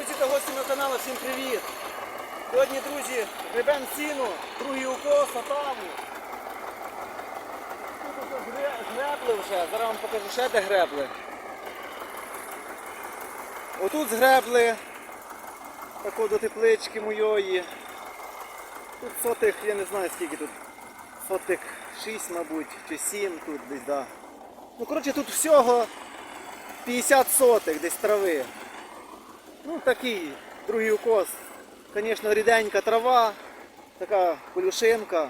Друзі та гості мого каналу, всім привіт! Сьогодні, друзі, гребем сіну, другий укос, отаву. Тут гре- гребли вже, зараз вам покажу ще де гребли. Отут згребли, тако до теплички моєї. Тут сотих, я не знаю скільки тут. Сотих 6, мабуть, чи 7 тут десь, да. Ну, коротше, тут всього 50 сотих десь трави. Ну такий другий укос. Звісно, ріденька трава, така полюшинка.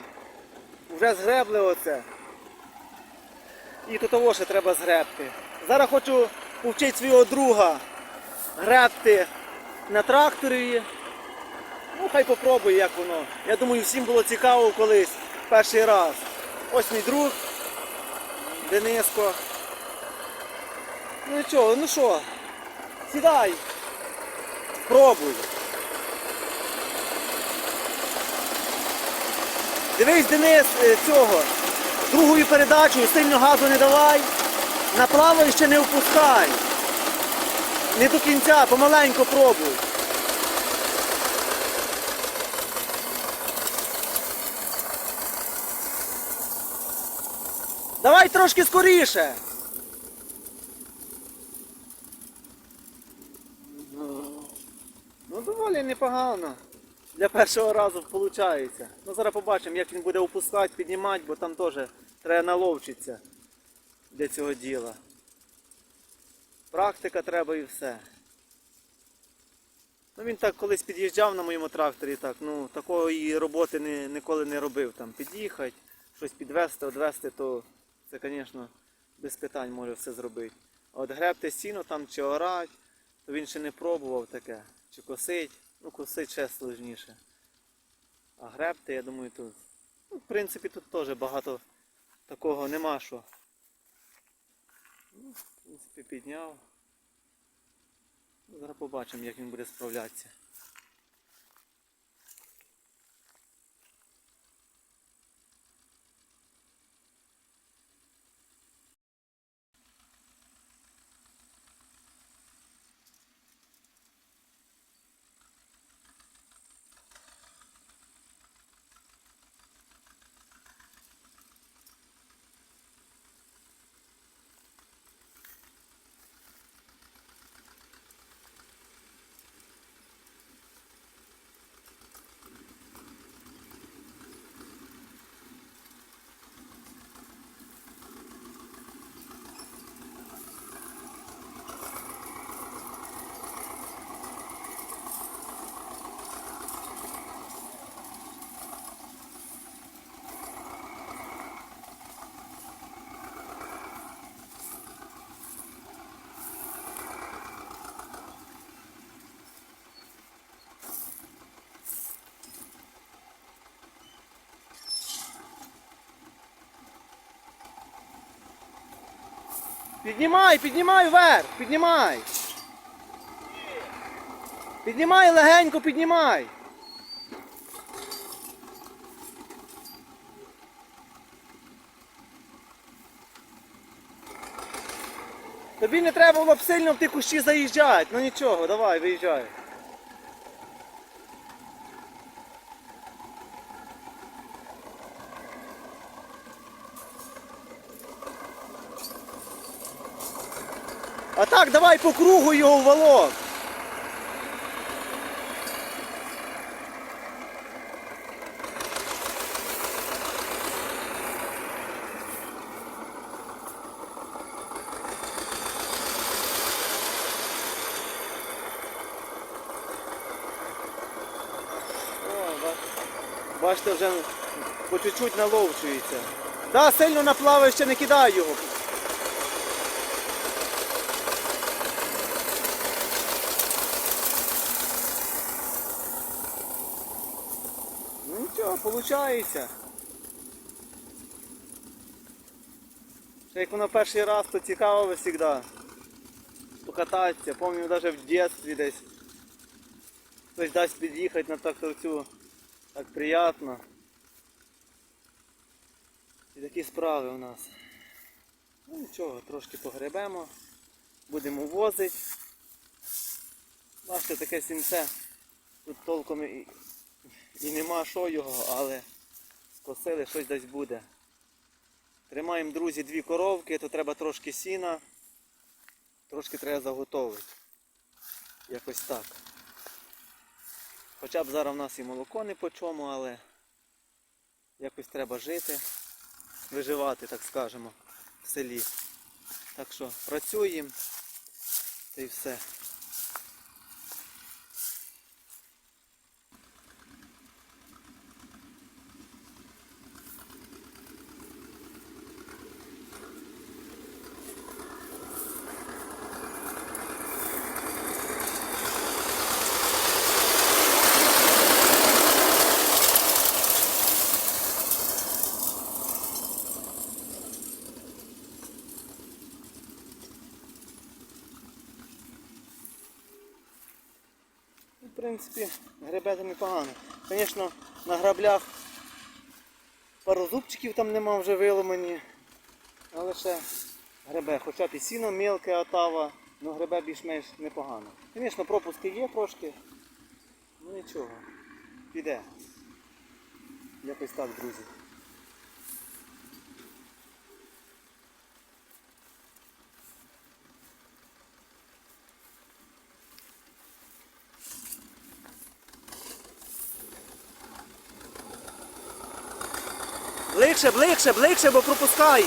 Вже згребли оце. І тут того ще треба згребти. Зараз хочу повчити свого друга гребти на тракторі. Ну, хай попробує, як воно. Я думаю, всім було цікаво колись перший раз. Ось мій друг Дениско. Ну нічого, ну що, сідай. Пробуй. Дивись, Денис, е, цього. Другою передачею сильно газу не давай. Направо ще не впускай. Не до кінця, помаленько пробуй. Давай трошки скоріше. Ну доволі непогано. Для першого разу виходить. Ну зараз побачимо, як він буде опускати, піднімати, бо там теж треба наловчитися для цього діла. Практика треба і все. Ну він так колись під'їжджав на моєму тракторі, так, ну такої роботи не, ніколи не робив. Там під'їхати, щось підвести, одвести, то це, звісно, без питань може все зробити. А от гребти сіно там чи орать, то він ще не пробував таке. Чи косить, ну косить ще сложніше. А гребти, я думаю, тут. Ну, в принципі, тут теж багато такого нема що. Ну, в принципі, підняв. Зараз побачимо, як він буде справлятися. Піднімай, піднімай вверх, піднімай. Піднімай легенько, піднімай. Тобі не треба було б сильно в ті кущі заїжджати. Ну нічого, давай, виїжджай. А так, давай по кругу його в волок. О, Бачите, вже по чуть-чуть наловчується. Да, сильно наплаває, ще не кидай його. Ну нічого, виходить. Як воно перший раз, то цікаво завжди. Покататися. Пам'ятаю навіть в дитинстві десь. Хтось дасть під'їхати на тракторцю. Так приємно. І такі справи у нас. Ну нічого, трошки погребемо. Будемо возити. Бачите, таке сінце. Тут толком і, і нема що його, але скосили щось десь буде. Тримаємо, друзі, дві коровки, то треба трошки сіна, трошки треба заготовити. Якось так. Хоча б зараз в нас і молоко не по чому, але якось треба жити, виживати, так скажемо, в селі. Так що працюємо та й все. Принципі, гребети непогано. Звісно, на граблях пару зубчиків там нема вже виломані. Але ще гребе, хоча б і сіно мілке, отава, але гребе більш-менш непогано. Звісно, пропуски є трошки. Ну нічого. Піде. Якось так, друзі. Ближче, ближче, ближче, бо пропускаю.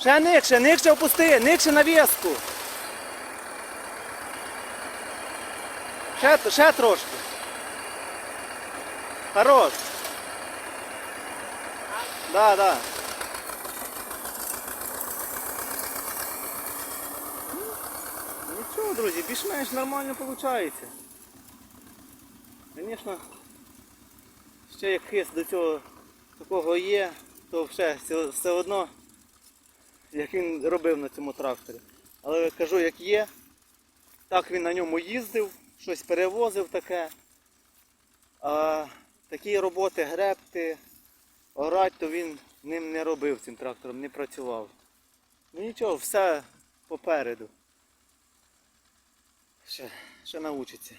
Ще никше, никше опусти, никше на в'язку. Ще, ще трошки. Хорош. Да, да. Нічого, друзі, більш-менш нормально виходить. Звісно, ще як хист до цього такого є, то все, все одно як він робив на цьому тракторі. Але кажу, як є, так він на ньому їздив, щось перевозив таке. А такі роботи гребти, орати, то він ним не робив цим трактором, не працював. Ну нічого, все попереду. Ще, ще навчиться.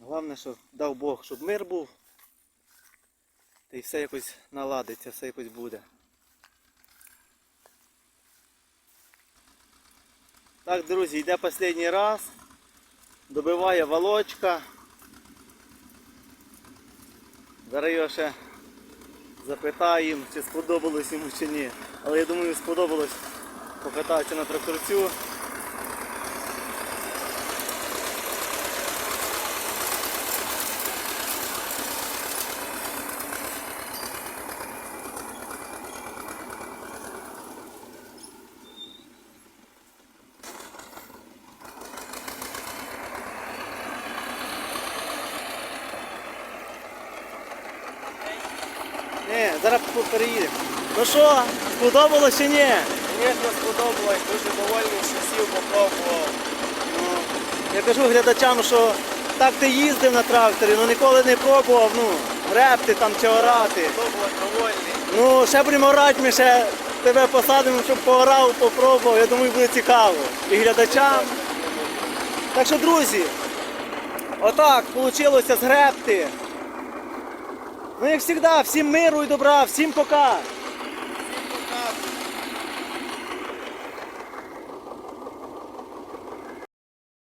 Головне, що дав Бог, щоб мир був. Та й все якось наладиться, все якось буде. Так, друзі, йде останній раз. Добиває волочка. Зараз ще запитаємо, чи сподобалось йому чи ні. Але я думаю, сподобалось покататися на тракторцю. Ні, зараз переїдемо. Ну що, сподобалось чи ні? Звісно, сподобалось, дуже довольний, що сів, попробував. Ну, я кажу глядачам, що так ти їздив на тракторі, але ніколи не пробував, ну, репти там чи орати. Сподобалось, довольний. Ну, ще будемо орати, ми ще тебе посадимо, щоб поорав, попробував. Я думаю, буде цікаво. І глядачам. Так що, друзі, отак вийшло з гребти. Ну, як завжди, всім миру і добра, всім пока.